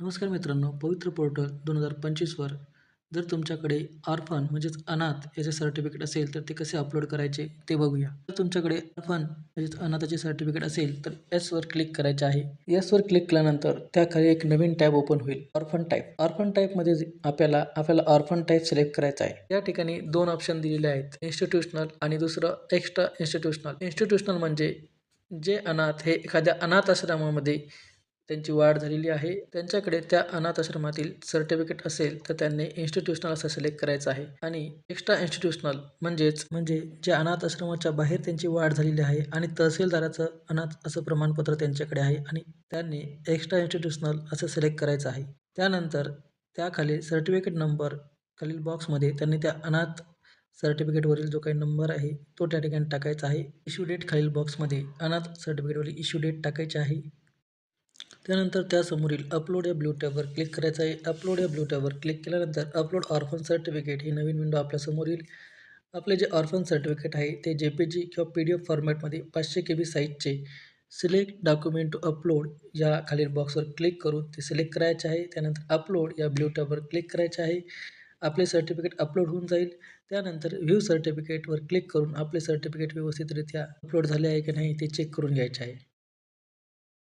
नमस्कार मित्रांनो पवित्र पोर्टल दोन हजार पंचवीसवर जर तुमच्याकडे ऑर्फन म्हणजेच अनाथ याचे सर्टिफिकेट असेल तर ते कसे अपलोड करायचे ते बघूया. जर तुमच्याकडे ऑर्फन म्हणजेच अनाथाचे सर्टिफिकेट असेल तर एसवर क्लिक करायचे आहे. एसवर क्लिक केल्यानंतर त्याखाली एक नवीन टॅब ओपन होईल ऑर्फन टाईप ऑर्फन टाईपमध्ये आपल्याला आपल्याला ऑर्फन टाईप सिलेक्ट करायचा आहे. या ठिकाणी दोन ऑप्शन दिलेले आहेत इन्स्टिट्यूशनल आणि दुसरं एक्स्ट्रा इन्स्टिट्यूशनल इन्स्टिट्यूशनल म्हणजे जे अनाथ हे एखाद्या अनाथ आश्रमामध्ये त्यांची वाढ झालेली आहे. त्यांच्याकडे त्या अनाथ आश्रमातील सर्टिफिकेट असेल तर त्यांनी इन्स्टिट्यूशनल असं सिलेक्ट करायचं आहे. आणि एक्स्ट्रा इन्स्टिट्यूशनल म्हणजेच म्हणजे ज्या अनाथ आश्रमाच्या बाहेर त्यांची वाढ झालेली आहे आणि तहसीलदाराचं अनाथ असं प्रमाणपत्र त्यांच्याकडे आहे आणि त्यांनी एक्स्ट्रा इन्स्टिट्यूशनल असं सिलेक्ट करायचं आहे. त्यानंतर त्याखाली सर्टिफिकेट नंबर खालील बॉक्समध्ये त्यांनी त्या अनाथ सर्टिफिकेटवरील जो काही नंबर आहे तो त्या ठिकाणी टाकायचा आहे. इश्यू डेट खालील बॉक्समध्ये अनाथ सर्टिफिकेटवरील इश्यू डेट टाकायची आहे. त्यानंतर त्यासमोरील अपलोड या ब्लू टॅबवर क्लिक करायचं आहे. अपलोड या ब्लू टॅबवर क्लिक केल्यानंतर अपलोड ऑर्फन सर्टिफिकेट ही नवीन विंडो आपल्यासमोर येईल. आपले जे ऑर्फन सर्टिफिकेट आहे ते जे पी जी किंवा पी डी एफ फॉर्मॅटमध्ये पाचशे के बी साईजचे सिलेक्ट डॉक्युमेंट टू अपलोड या खालील बॉक्सवर क्लिक करून ते सिलेक्ट करायचे आहे. त्यानंतर अपलोड या ब्ल्यू टॅबवर क्लिक करायचे आहे. आपले सर्टिफिकेट अपलोड होऊन जाईल. त्यानंतर व्ह्यू सर्टिफिकेटवर क्लिक करून आपले सर्टिफिकेट व्यवस्थितरित्या अपलोड झाले आहे की नाही ते चेक करून घ्यायचे आहे.